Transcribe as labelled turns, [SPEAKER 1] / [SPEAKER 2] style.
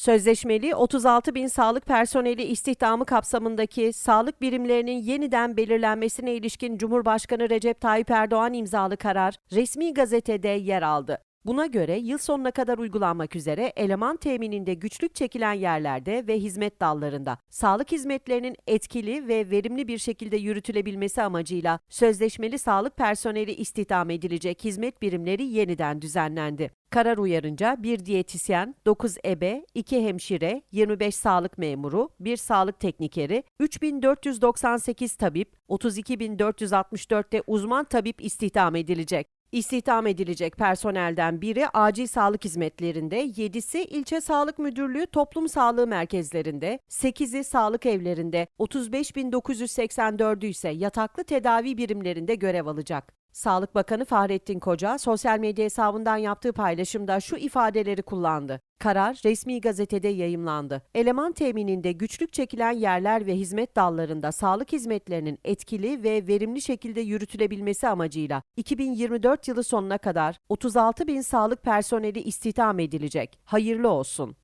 [SPEAKER 1] Sözleşmeli 36 bin sağlık personeli istihdamı kapsamındaki sağlık birimlerinin yeniden belirlenmesine ilişkin Cumhurbaşkanı Recep Tayyip Erdoğan imzalı karar resmi gazetede yer aldı. Buna göre yıl sonuna kadar uygulanmak üzere eleman temininde güçlük çekilen yerlerde ve hizmet dallarında sağlık hizmetlerinin etkili ve verimli bir şekilde yürütülebilmesi amacıyla sözleşmeli sağlık personeli istihdam edilecek hizmet birimleri yeniden düzenlendi. Karar uyarınca bir diyetisyen, 9 ebe, 2 hemşire, 25 sağlık memuru, 1 sağlık teknikeri, 3498 tabip, 32464 de uzman tabip istihdam edilecek. İstihdam edilecek personelden biri acil sağlık hizmetlerinde, 7'si ilçe sağlık müdürlüğü toplum sağlığı merkezlerinde, 8'i sağlık evlerinde, 35.984'ü ise yataklı tedavi birimlerinde görev alacak. Sağlık Bakanı Fahrettin Koca sosyal medya hesabından yaptığı paylaşımda şu ifadeleri kullandı. Karar resmi gazetede yayımlandı. Eleman temininde güçlük çekilen yerler ve hizmet dallarında sağlık hizmetlerinin etkili ve verimli şekilde yürütülebilmesi amacıyla 2024 yılı sonuna kadar 36 bin sağlık personeli istihdam edilecek. Hayırlı olsun.